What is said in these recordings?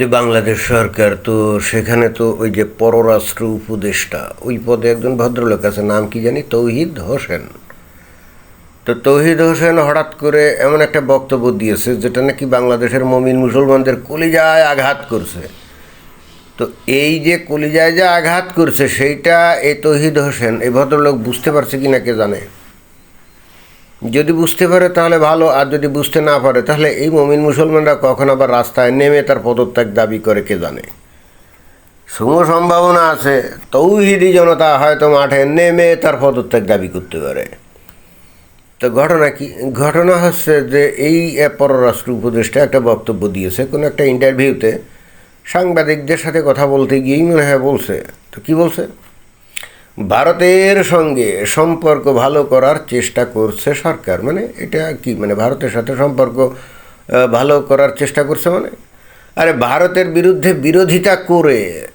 যে বাংলাদেশ সরকার তো সেখানে তো ওই যে পররাষ্ট্র উপদেষ্টা, ওই পদে একজন ভদ্রলোক আছে, নাম কি জানি? তৌহিদ হোসেন। তো তৌহিদ হোসেন হঠাৎ করে এমন একটা বক্তব্য দিয়েছে, যেটা নাকি বাংলাদেশের মমিন মুসলমানদের কলিজায় আঘাত করছে। তো এই যে কলিজায় যে আঘাত করছে, সেইটা এই তৌহিদ হোসেন, এই ভদ্রলোক বুঝতে পারছে কি না কে জানে? যদি বুঝতে পারে তাহলে ভালো, আর যদি বুঝতে না পারে তাহলে এই মমিন মুসলমানরা কখন আবার রাস্তায় নেমে তার পদত্যাগ দাবি করে কে জানে? শুভ সম্ভাবনা আছে, তৌহিদি জনতা হয়তো মাঠে নেমে তার পদত্যাগ দাবি করতে পারে। তো ঘটনা কি? ঘটনা হচ্ছে যে এই পররাষ্ট্র উপদেষ্টা একটা বক্তব্য দিয়েছে কোনো একটা ইন্টারভিউতে সাংবাদিকদের সাথে কথা বলতে গিয়েই মনে হয় বলছে। তো কি বলছে? ভারতের সঙ্গে সম্পর্ক ভালো করার চেষ্টা করছে সরকার। মানে এটা কি? মানে ভারতের সাথে সম্পর্ক ভালো করার চেষ্টা করছে মানে? আরে ভারতের বিরুদ্ধে বিরোধিতা করে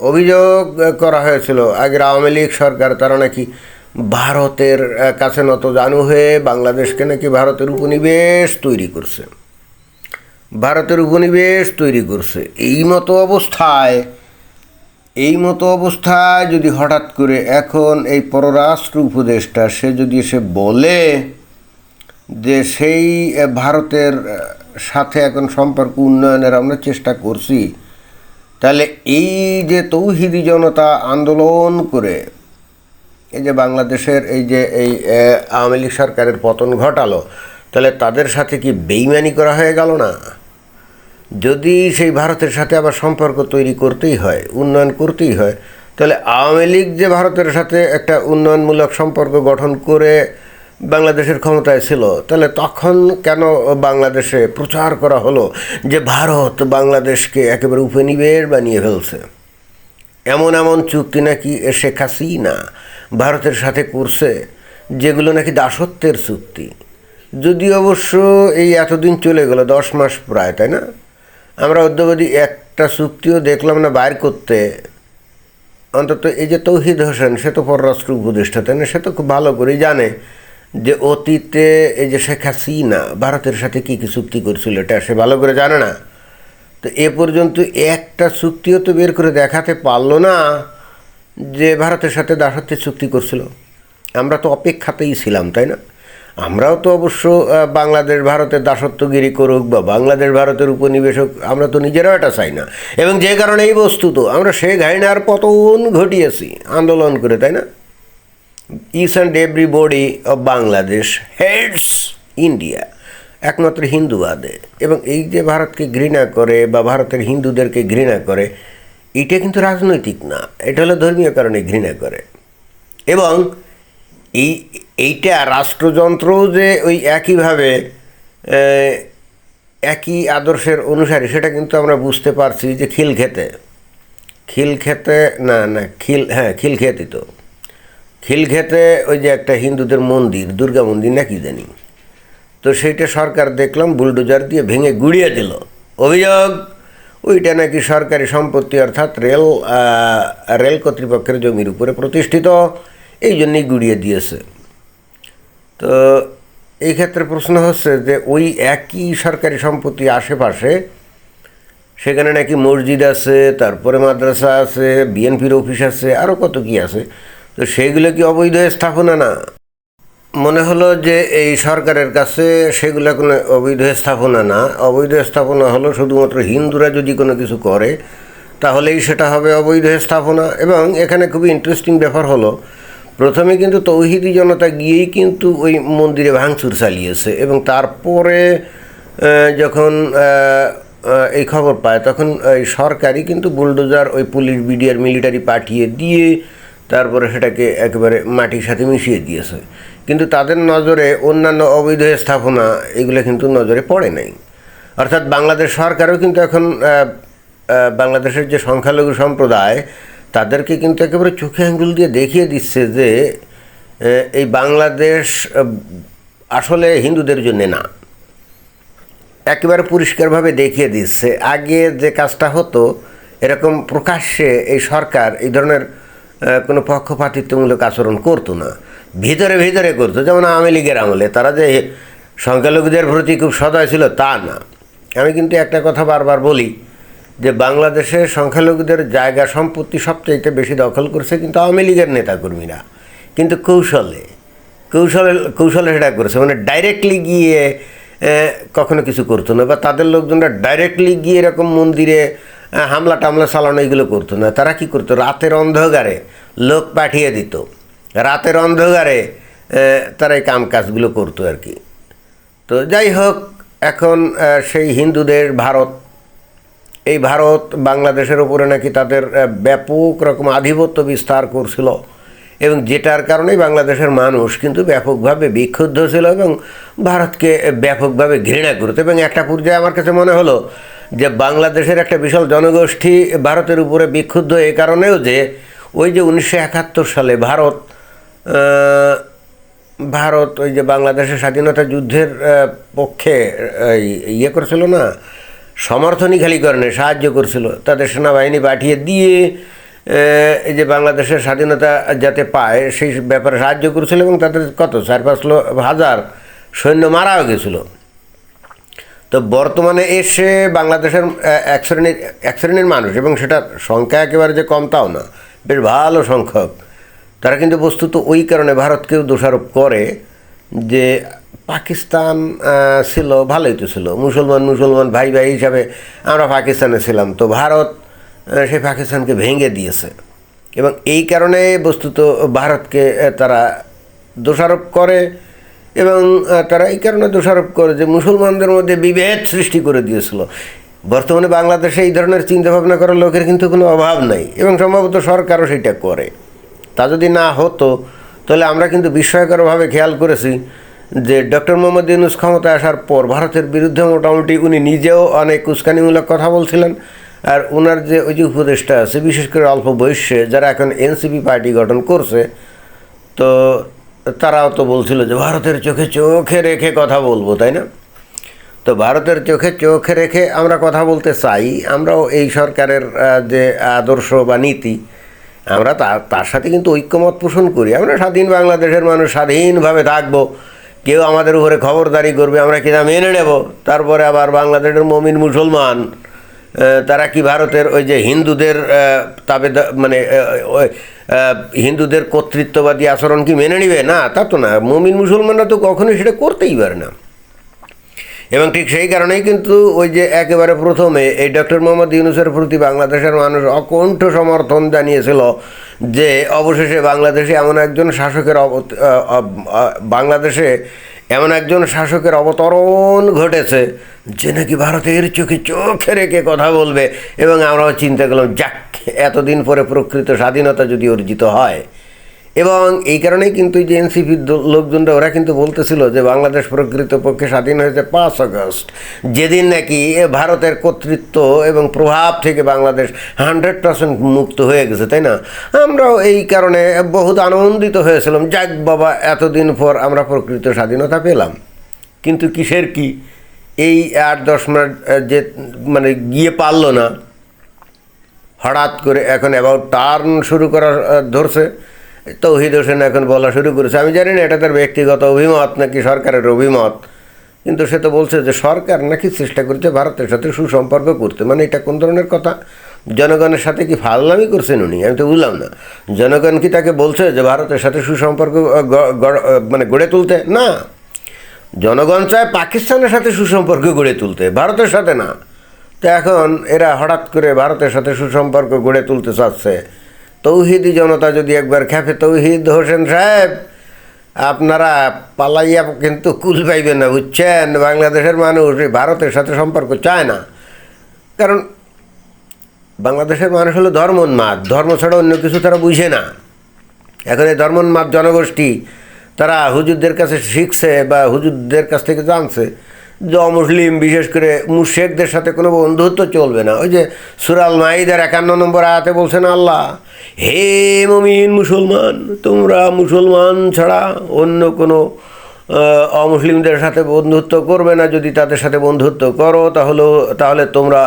অভিযোগ করা হয়েছিল। আগের আওয়ামী লীগ সরকার, তারা নাকি ভারতের কাছে নত জানু হয়ে বাংলাদেশকে নাকি ভারতের উপনিবেশ তৈরি করছে। ভারতের উপনিবেশ তৈরি করছে। এই মতো অবস্থায় এই মতো অবস্থায় যদি হঠাৎ করে এখন এই পররাষ্ট্র উপদেষ্টা, সে যদি এসে বলে যে সেই ভারতের সাথে এখন সম্পর্ক উন্নয়নের আমরা চেষ্টা করছি, তাহলে এই যে তৌহিদি জনতা আন্দোলন করে, এই যে বাংলাদেশের এই যে এই আওয়ামী লীগ সরকারের পতন ঘটালো, তাহলে তাদের সাথে কি বেইমানি করা হয়ে গেল না? যদি সেই ভারতের সাথে আবার সম্পর্ক তৈরি করতেই হয়, উন্নয়ন করতেই হয়, তাহলে আওয়ামী লীগ যে ভারতের সাথে একটা উন্নয়নমূলক সম্পর্ক গঠন করে বাংলাদেশের ক্ষমতায় ছিল, তাহলে তখন কেন বাংলাদেশে প্রচার করা হলো যে ভারত বাংলাদেশকে একেবারে উপনিবেশ বানিয়ে ফেলছে? এমন এমন চুক্তি নাকি শেখ হাসিনা ভারতের সাথে করছে, যেগুলো নাকি দাসত্বের চুক্তি? যদি অবশ্য এই এতদিন চলে গেল, দশ মাস প্রায়, তাই না? আমরা অদ্যবধি একটা চুক্তিও দেখলাম না বাইর করতে। অন্তত এই যে তৌহিদ হোসেন, সে তো পররাষ্ট্র উপদেষ্টা, তাই না? সে তো খুব ভালো করেই জানে যে অতীতে এই যে শেখ হাসিনা ভারতের সাথে কী কী চুক্তি করছিল, এটা সে ভালো করে জানে না। তো এ পর্যন্ত একটা চুক্তিও তো বের করে দেখাতে পারল না যে ভারতের সাথে দাসত্বের চুক্তি করছিল। আমরা তো অপেক্ষাতেই ছিলাম, তাই না? আমরাও তো অবশ্য বাংলাদেশ ভারতের দাসত্বগিরি করুক বা বাংলাদেশ ভারতের উপনিবেশক, আমরা তো নিজেরাও এটা চাই না। এবং যে কারণে এই বস্তুত আমরা শেখ হাসিনার পতন ঘটিয়েছি, আন্দোলন করে, তাই না? Each and every body of Bangladesh heads India একমাত্র হিন্দুবাদে। এবং এই যে ভারতকে ঘৃণা করে বা ভারতের হিন্দুদেরকে ঘৃণা করে, এটা কিন্তু রাজনৈতিক না, এটা হলো ধর্মীয় কারণে ঘৃণা করে। এবং এই, এইটা রাষ্ট্রযন্ত্রও যে ওই একইভাবে একই আদর্শের অনুসারী, সেটা কিন্তু আমরা বুঝতে পারছি যে খিল খেতে খিল খেতে না না, খিল হ্যাঁ খিল খেতি তো খিলক্ষেতে ওই যে একটা হিন্দুদের মন্দির, দুর্গা মন্দির নাকি জানি? তো সেইটা সরকার দেখলাম, বুলডোজার দিয়ে ভেঙে গুড়িয়ে দিল। অভিযোগ, ওইটা নাকি সরকারি সম্পত্তি অর্থাৎ রেল রেল কর্তৃপক্ষের জমির উপরে প্রতিষ্ঠিত। এই জন্যেই গুড়িয়ে দিয়েছে। তো এই ক্ষেত্রে প্রশ্ন হচ্ছে যে ওই একই সরকারি সম্পত্তি আশেপাশে সেখানে নাকি মসজিদ আছে, তারপরে মাদ্রাসা আছে, বিএনপির অফিস আছে আরও কত কি আছে। তো সেইগুলো কি অবৈধ স্থাপনা না? মনে হলো যে এই সরকারের কাছে সেগুলো কোনো অবৈধ স্থাপনা না। অবৈধ স্থাপনা হলো শুধুমাত্র হিন্দুরা যদি কোনো কিছু করে, তাহলেই সেটা হবে অবৈধ স্থাপনা। এবং এখানে খুবই ইন্টারেস্টিং ব্যাপার হলো প্রথমে কিন্তু তৌহিদি জনতা গিয়েই কিন্তু ওই মন্দিরে ভাঙচুর চালিয়েছে এবং তারপরে যখন এই খবর পায়, তখন এই সরকারই কিন্তু বুলডোজার ওই পুলিশ, বিডিআর, মিলিটারি পাঠিয়ে দিয়ে তারপরে সেটাকে একেবারে মাটির সাথে মিশিয়ে দিয়েছে। কিন্তু তাদের নজরে অন্যান্য অবৈধ স্থাপনা, এগুলো কিন্তু নজরে পড়ে নাই। অর্থাৎ বাংলাদেশ সরকারও কিন্তু এখন বাংলাদেশের যে সংখ্যালঘু সম্প্রদায় তাদেরকে কিন্তু একেবারে চোখে আঙ্গুল দিয়ে দেখিয়ে দিচ্ছে যে এই বাংলাদেশ আসলে হিন্দুদের জন্যে না। একেবারে পরিষ্কারভাবে দেখিয়ে দিচ্ছে। আগে যে কাজটা হতো, এরকম প্রকাশ্যে এই সরকার এই ধরনের কোনো পক্ষপাতিত্বমূলক আচরণ করতো না। ভিতরে ভিতরে করতো। যেমন আওয়ামী লীগের আমলে তারা যে সংখ্যালঘুদের প্রতি খুব সদয় ছিল তা না। আমি কিন্তু একটা কথা বারবার বলি যে বাংলাদেশের সংখ্যালঘুদের জায়গা সম্পত্তি সবচাইতে বেশি দখল করছে কিন্তু আওয়ামী লীগের নেতাকর্মীরা। কিন্তু কৌশলে কৌশলে কৌশলে সেটা করেছে। মানে ডাইরেক্টলি গিয়ে কখনো কিছু করতো না বা তাদের লোকজনরা ডাইরেক্টলি গিয়ে এরকম মন্দিরে হামলা টামলা চালানো এগুলো করতো না। তারা কি করতো? রাতের অন্ধকারে লোক পাঠিয়ে দিত। রাতের অন্ধকারে তারা এই কাম কাজগুলো করতো আর কি। তো যাই হোক, এখন সেই হিন্দুদের ভারত এই ভারত বাংলাদেশের উপরে নাকি তাদের ব্যাপক রকম আধিপত্য বিস্তার করছিল এবং যেটার কারণেই বাংলাদেশের মানুষ কিন্তু ব্যাপকভাবে বিক্ষুব্ধ ছিল এবং ভারতকে ব্যাপকভাবে ঘৃণা করতো এবং একটা পর্যায়ে আমার কাছে মনে হলো যে বাংলাদেশের একটা বিশাল জনগোষ্ঠী ভারতের উপরে বিক্ষুব্ধ এই কারণেও যে ওই যে উনিশশো একাত্তর সালে ভারত ভারত ওই যে বাংলাদেশের স্বাধীনতা যুদ্ধের পক্ষে ইয়ে করেছিল না সমর্থনই খালি করেনি সাহায্য করছিল। তাদের সেনাবাহিনী পাঠিয়ে দিয়ে এই যে বাংলাদেশের স্বাধীনতা যাতে পায়, সেই ব্যাপারে সাহায্য করেছিল এবং তাদের কত, চার পাঁচ হাজার সৈন্য মারাও গেছিল। তো বর্তমানে এসে বাংলাদেশের এক শ্রেণির এক শ্রেণির মানুষ এবং সেটা সংখ্যা একেবারে যে কম তাও না, বেশ ভালো সংখ্যক। তারা কিন্তু বস্তুত ওই কারণে ভারতকেও দোষারোপ করে যে পাকিস্তান ছিল, ভালোই তো ছিল। মুসলমান মুসলমান ভাই ভাই হিসাবে আমরা পাকিস্তানে ছিলাম। তো ভারত সেই পাকিস্তানকে ভেঙে দিয়েছে। এবং এই কারণে বস্তুত ভারতকে তারা দোষারোপ করে এবং তারা এই কারণে দোষারোপ করে যে মুসলমানদের মধ্যে বিভেদ সৃষ্টি করে দিয়েছিল। বর্তমানে বাংলাদেশে এই ধরনের চিন্তাভাবনা করার লোকের কিন্তু কোনো অভাব নাই এবং সম্ভবত সরকারও সেটা করে। তা যদি না হতো, তাহলে আমরা কিন্তু বিস্ময়করভাবে খেয়াল করেছি যে ডক্টর মোহাম্মদ ইউনুস ক্ষমতায় আসার পর ভারতের বিরুদ্ধে মোটামুটি উনি নিজেও অনেক উস্কানিমূলক কথা বলছিলেন। আর ওনার যে ওই যে উপদেষ্টা আছে, বিশেষ করে অল্প বয়সে, যারা এখন এনসিপি পার্টি গঠন করছে, তো তারাও তো বলছিল যে ভারতের চোখে চোখে রেখে কথা বলব, তাই না? তো ভারতের চোখে চোখে রেখে আমরা কথা বলতে চাই, আমরাও এই সরকারের যে আদর্শ বা নীতি, আমরা তার তার সাথে কিন্তু ঐক্যমত পোষণ করি। আমরা স্বাধীন বাংলাদেশের মানুষ স্বাধীনভাবে থাকব। কেউ আমাদের উপরে খবরদারি করবে, আমরা কিনা মেনে নেব? তারপরে আবার বাংলাদেশের মমিন মুসলমান তারা কি ভারতের ওই যে হিন্দুদের তাবে মানে হিন্দুদের কর্তৃত্ববাদী আচরণ কি মেনে নিবে? না, তা তো না। মমিন মুসলমানরা তো কখনোই সেটা করতেই পারে না। এবং ঠিক সেই কারণেই কিন্তু ওই যে একেবারে প্রথমে এই ডক্টর মোহাম্মদ ইউনুসের প্রতি বাংলাদেশের মানুষ অকণ্ঠ সমর্থন জানিয়েছিল যে অবশেষে বাংলাদেশে এমন একজন শাসকের আ- বাংলাদেশে এমন একজন শাসকের অবতরণ ঘটেছে যে নাকি ভারতের চোখে চোখে রেখে কথা বলবে এবং আমরাও চিন্তা করলাম, যাক, এতদিন পরে প্রকৃত স্বাধীনতা যদি অর্জিত হয়। এবং এই কারণেই কিন্তু যে এনসিপির লোকজনরা, ওরা কিন্তু বলতেছিল যে বাংলাদেশ প্রকৃতপক্ষে স্বাধীন হয়েছে পাঁচ আগস্ট। যেদিন নাকি ভারতের কর্তৃত্ব এবং প্রভাব থেকে বাংলাদেশ হান্ড্রেড পার্সেন্ট মুক্ত হয়ে গেছে, তাই না? আমরাও এই কারণে বহুত আনন্দিত হয়েছিলাম, যাক বাবা, এতদিন পর আমরা প্রকৃত স্বাধীনতা পেলাম। কিন্তু কিসের কি? এই আট দশ মিনিট যে মানে গিয়ে পারল না, হঠাৎ করে এখন অ্যাবাউট টার্ন শুরু করা ধরছে। তৌহিদ হোসেন এখন বলা শুরু করেছে। আমি জানি না, এটা তার ব্যক্তিগত অভিমত নাকি সরকারের অভিমত। কিন্তু সে তো বলছে যে সরকার নাকি চেষ্টা করছে ভারতের সাথে সুসম্পর্ক করতে। মানে এটা কোন ধরনের কথা? জনগণের সাথে কি ফাজলামি করছেন উনি? আমি তো বুঝলাম না। জনগণ কি তাকে বলছে যে ভারতের সাথে সুসম্পর্ক মানে গড়ে তুলতে? না। জনগণ চায় পাকিস্তানের সাথে সুসম্পর্ক গড়ে তুলতে, ভারতের সাথে না। তো এখন এরা হঠাৎ করে ভারতের সাথে সুসম্পর্ক গড়ে তুলতে চাচ্ছে। তৌহিদি জনতা যদি একবার খেপে, তৌহিদ হোসেন সাহেব, আপনারা পালাইয়া কিন্তু কুল পাইবেন না, বুঝছেন? বাংলাদেশের মানুষ ভারতের সাথে সম্পর্ক চায় না। কারণ বাংলাদেশের মানুষ হলো ধর্মোন্মাদ, ধর্ম ছাড়া অন্য কিছু তারা বুঝে না। এখন এই ধর্মোন্মাদ জনগোষ্ঠী তারা হুজুরদের কাছে শিখছে বা হুজুরদের কাছ থেকে জানছে যে অমুসলিম, বিশেষ করে মুশেকদের সাথে কোনো বন্ধুত্ব চলবে না। ওই যে সুরাল মাইদার একান্ন নম্বর আয়াতে বলছেন আল্লাহ, হে মমিন মুসলমান, তোমরা মুসলমান ছাড়া অন্য কোনো অমুসলিমদের সাথে বন্ধুত্ব করবে না। যদি তাদের সাথে বন্ধুত্ব করো, তাহলে তাহলে তোমরা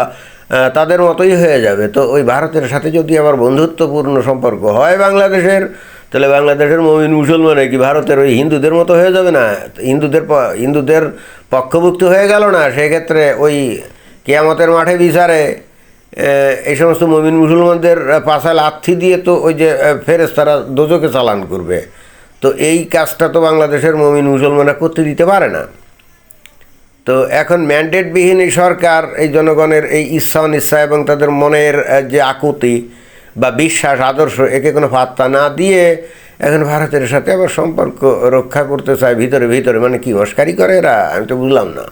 তাদের মতোই হয়ে যাবে। তো ওই ভারতের সাথে যদি আবার বন্ধুত্বপূর্ণ সম্পর্ক হয় বাংলাদেশের তাহলে বাংলাদেশের মমিন মুসলমান কি ভারতের ওই হিন্দুদের মতো হয়ে যাবে না? হিন্দুদের হিন্দুদের পক্ষভুক্ত হয়ে গেল না? সেক্ষেত্রে ওই কেয়ামতের মাঠে বিচারে এই সমস্ত মমিন মুসলমানদের পাশাল আর্থি দিয়ে তো ওই যে ফেরেস তারা দোজকে চালান করবে। তো এই কাজটা তো বাংলাদেশের মমিন মুসলমানরা করতে দিতে পারে না। তো এখন ম্যান্ডেটবিহীন এই সরকার, এই জনগণের এই ইচ্ছা অনিচ্ছা এবং তাদের মনের যে আকুতি বা বিশ্বাস, আদর্শ একে কোনো পাত্তা না দিয়ে এখন ভারতের সাথে আবার সম্পর্ক রক্ষা করতে চায় ভিতরে ভিতরে। মানে কি মস্কারি করে এরা? আমি তো বুঝলাম না।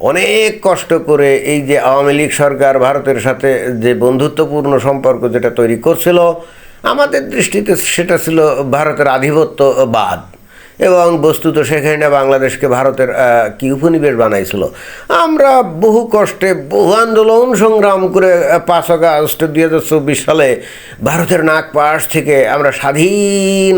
অনেক কষ্ট করে এই যে আওয়ামী লীগ সরকার ভারতের সাথে যে বন্ধুত্বপূর্ণ সম্পর্ক যেটা তৈরি করছিল, আমাদের দৃষ্টিতে সেটা ছিল ভারতের আধিপত্যবাদ। এবং বস্তুত সেখানে বাংলাদেশকে ভারতের কি উপনিবেশ বানাইছিল। আমরা বহু কষ্টে বহু আন্দোলন সংগ্রাম করে পাঁচ আগস্ট দুই হাজার চব্বিশ সালে ভারতের নাগপাশ থেকে আমরা স্বাধীন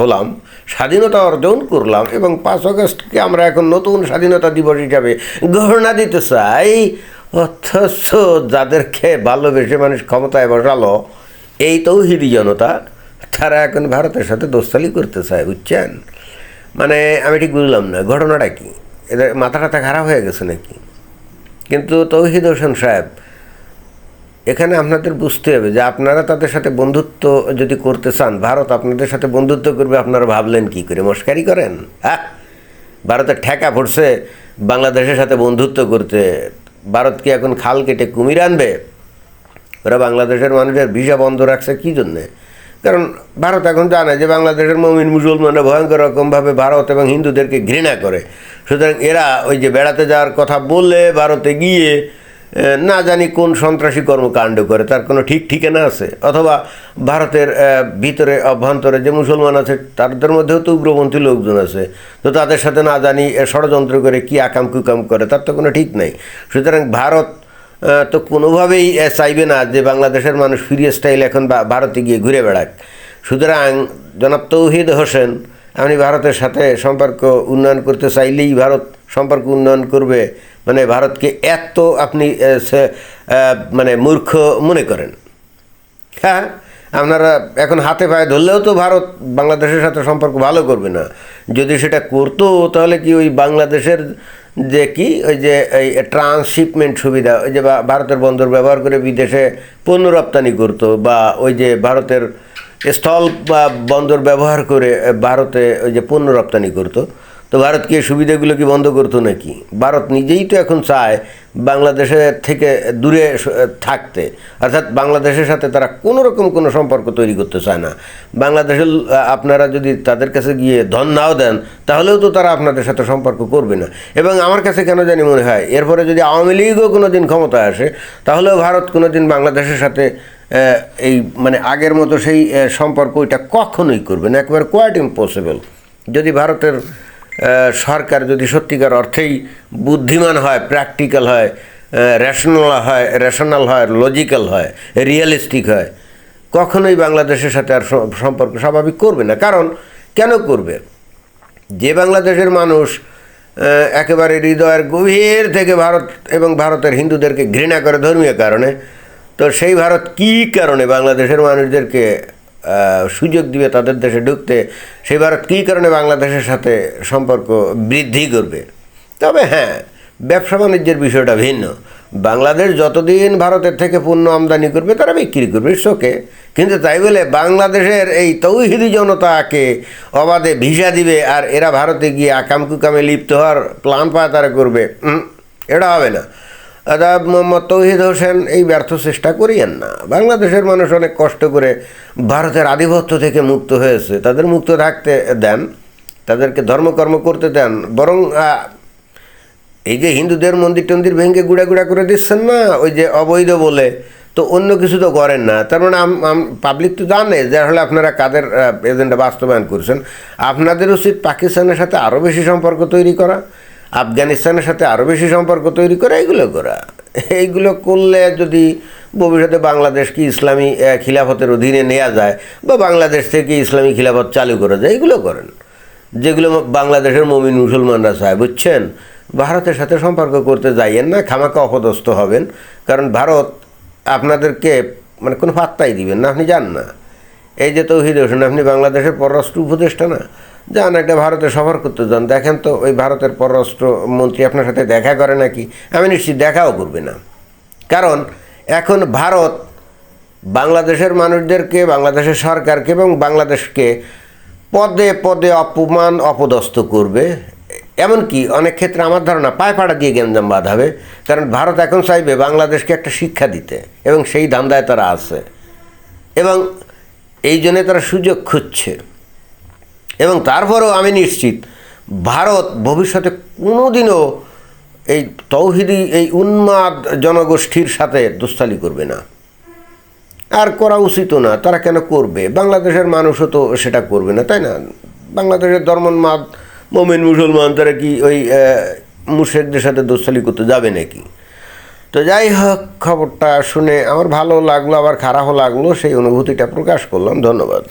হলাম। স্বাধীনতা অর্জন করলাম এবং পাঁচ আগস্টকে আমরা এখন নতুন স্বাধীনতা দিবস হিসাবে ঘোষণা দিতে চাই। অথচ যাদেরকে ভালোবেসে মানুষ ক্ষমতায় বসালো, এই তৌহিদি জনতা, তারা এখন ভারতের সাথে দোস্তালি করতে চায়, বুঝছেন? মানে আমি ঠিক বুঝলাম না, ঘটনাটা কি? এদের মাথা টাথা খারাপ হয়ে গেছে নাকি? কিন্তু তৌহিদ হোসেন সাহেব, এখানে আপনাদের বুঝতে হবে যে আপনারা তাদের সাথে বন্ধুত্ব যদি করতে চান, ভারত আপনাদের সাথে বন্ধুত্ব করবে, আপনারা ভাবলেন কি করে? মস্কারি করেন? হ্যাঁ? ভারতের ঠেকা পড়ছে বাংলাদেশের সাথে বন্ধুত্ব করতে। ভারত কি এখন খাল কেটে কুমির আনবে? ওরা বাংলাদেশের মানুষের ভিসা বন্ধ রাখছে কী জন্যে? কারণ ভারত এখন জানে যে বাংলাদেশের মমিন মুসলমানরা ভয়ঙ্কর রকমভাবে ভারত এবং হিন্দুদেরকে ঘৃণা করে। সুতরাং এরা ওই যে বেড়াতে যাওয়ার কথা বললে ভারতে গিয়ে না জানি কোন সন্ত্রাসী কর্মকাণ্ড করে, তার কোনো ঠিক ঠিকানা আছে? অথবা ভারতের ভিতরে অভ্যন্তরে যে মুসলমান আছে, তাদের মধ্যেও তো উগ্রপন্থী লোকজন আছে। তো তাদের সাথে না জানি ষড়যন্ত্র করে কি আকাম কুকাম করে, তার তো কোনো ঠিক নাই। সুতরাং ভারত তো কোনোভাবেই চাইবে না যে বাংলাদেশের মানুষ ফ্রি স্টাইল এখন ভারতে গিয়ে ঘুরে বেড়াক। সুতরাং জনাব তৌহিদ হোসেন আপনি ভারতের সাথে সম্পর্ক উন্নয়ন করতে চাইলেই ভারত সম্পর্ক উন্নয়ন করবে মানে ভারতকে এত আপনি মানে মূর্খ মনে করেন। হ্যাঁ আপনারা এখন হাতে পায়ে ধরলেও তো ভারত বাংলাদেশের সাথে সম্পর্ক ভালো করবে না। যদি সেটা করতো তাহলে কি ওই বাংলাদেশের যে কি, ওই যে এই ট্রান্সশিপমেন্ট সুবিধা, ওই যে ভারতের বন্দর ব্যবহার করে বিদেশে পণ্য রপ্তানি করতো, বা ওই যে ভারতের স্থল বা বন্দর ব্যবহার করে ভারতে ওই যে পণ্য রপ্তানি করতো। তো ভারত কি সুবিধাগুলো কি বন্ধ করতো নাকি? ভারত নিজেই তো এখন চায় বাংলাদেশের থেকে দূরে থাকতে। অর্থাৎ বাংলাদেশের সাথে তারা কোনো রকম কোনো সম্পর্ক তৈরি করতে চায় না। বাংলাদেশের আপনারা যদি তাদের কাছে গিয়ে ধন নাও দেন, তাহলেও তো তারা আপনাদের সাথে সম্পর্ক করবে না। এবং আমার কাছে কেন জানি মনে হয়, এরপরে যদি আওয়ামী লীগও কোনো দিন ক্ষমতায় আসে, তাহলেও ভারত কোনো দিন বাংলাদেশের সাথে এই মানে আগের মতো সেই সম্পর্ক ওইটা কখনোই করবে না। একবার কোয়াইট ইম্পসিবল যদি ভারতের সরকার যদি সত্যিকার অর্থেই বুদ্ধিমান হয় প্র্যাকটিক্যাল হয় রেশনাল হয় রেশনাল হয় লজিক্যাল হয় রিয়েলিস্টিক হয়, কখনোই বাংলাদেশের সাথে আর সম্পর্ক স্বাভাবিক করবে না। কারণ কেন করবে? যে বাংলাদেশের মানুষ একেবারে হৃদয়ের গভীর থেকে ভারত এবং ভারতের হিন্দুদেরকে ঘৃণা করে ধর্মীয় কারণে, তো সেই ভারত কী কারণে বাংলাদেশের মানুষদেরকে সুযোগ দিবে তাদের দেশে ঢুকতে, সেই ভারত কী কারণে বাংলাদেশের সাথে সম্পর্ক বৃদ্ধি করবে? তবে হ্যাঁ ব্যবসা বাণিজ্যের বিষয়টা ভিন্ন। বাংলাদেশ যতদিন ভারতের থেকে পণ্য আমদানি করবে, তারা বিক্রি করবে শোকে কিন্তু তাই বলে বাংলাদেশের এই তৌহিদি জনতাকে অবাধে ভিসা দিবে আর এরা ভারতে গিয়ে আকাম কুকামে লিপ্ত হওয়ার প্ল্যান পায় তারা করবে এটা হবে না। আদাব মোহাম্মদ তৌহিদ হোসেন এই ব্যর্থ চেষ্টা করিয়েন না। বাংলাদেশের মানুষ অনেক কষ্ট করে ভারতের আধিপত্য থেকে মুক্ত হয়েছে। তাদের মুক্ত থাকতে দেন, তাদেরকে ধর্মকর্ম করতে দেন, বরং এই যে হিন্দুদের মন্দির টন্দির ভেঙে গুঁড়া গুঁড়া করে দিচ্ছেন না, ওই যে অবৈধ বলে, তো অন্য কিছু তো করেন না। তার মানে পাবলিক তো জানে যে আসলে আপনারা কাদের এজেন্ডা বাস্তবায়ন করছেন। আপনাদের উচিত পাকিস্তানের সাথে আরও বেশি সম্পর্ক তৈরি করা আফগানিস্তানের সাথে আরও বেশি সম্পর্ক তৈরি করা, এইগুলো করা। এইগুলো করলে যদি ভবিষ্যতে বাংলাদেশকে ইসলামী খিলাফতের অধীনে নেওয়া যায় বা বাংলাদেশ থেকে ইসলামী খিলাফত চালু করা যায় এগুলো করেন। যেগুলো বাংলাদেশের মমিন মুসলমানরা চায়, বুঝছেন? ভারতের সাথে সম্পর্ক করতে যাইয়েন না খামাকা অপদস্থ হবেন। কারণ ভারত আপনাদেরকে মানে কোনো পাত্তাই দিবেন না, আপনি যান না। এই যে তৌহিদ হোসেন, আপনি বাংলাদেশের পররাষ্ট্র উপদেষ্টা না? যান, একটা ভারতে সফর করতে যান। দেখেন তো, ওই ভারতের পররাষ্ট্র মন্ত্রী আপনার সাথে দেখা করে নাকি? আমি নিশ্চিত দেখাও করবে না। কারণ, এখন ভারত বাংলাদেশের মানুষদেরকে, বাংলাদেশের সরকারকে এবং বাংলাদেশকে পদে পদে অপমান, অপদস্থ করবে। এমনকি অনেক ক্ষেত্রে আমার ধারণা পায়ে পাড়া দিয়ে গেঞ্জাম বাঁধাবে। কারণ ভারত এখন চাইবে বাংলাদেশকে একটা শিক্ষা দিতে এবং সেই ধান্দায় তারা আছে। এবং এই জন্যে তারা সুযোগ খুঁজছে। এবং তারপরেও আমি নিশ্চিত ভারত ভবিষ্যতে কোনোদিনও এই তৌহিদি, এই উন্মাদ জনগোষ্ঠীর সাথে দুস্তালি করবে না। আর করা উচিতও না, তারা কেন করবে? বাংলাদেশের মানুষও তো সেটা করবে না, তাই না? বাংলাদেশের ধর্মন্মাদ মোমেন মুসলমান, তারা কি ওই মুর্শেকদের সাথে দোস্তালি করতে যাবে নাকি? তো যাই হোক, খবরটা শুনে আমার ভালো লাগল, আবার খারাপও লাগল, সেই অনুভূতিটা প্রকাশ করলাম। ধন্যবাদ।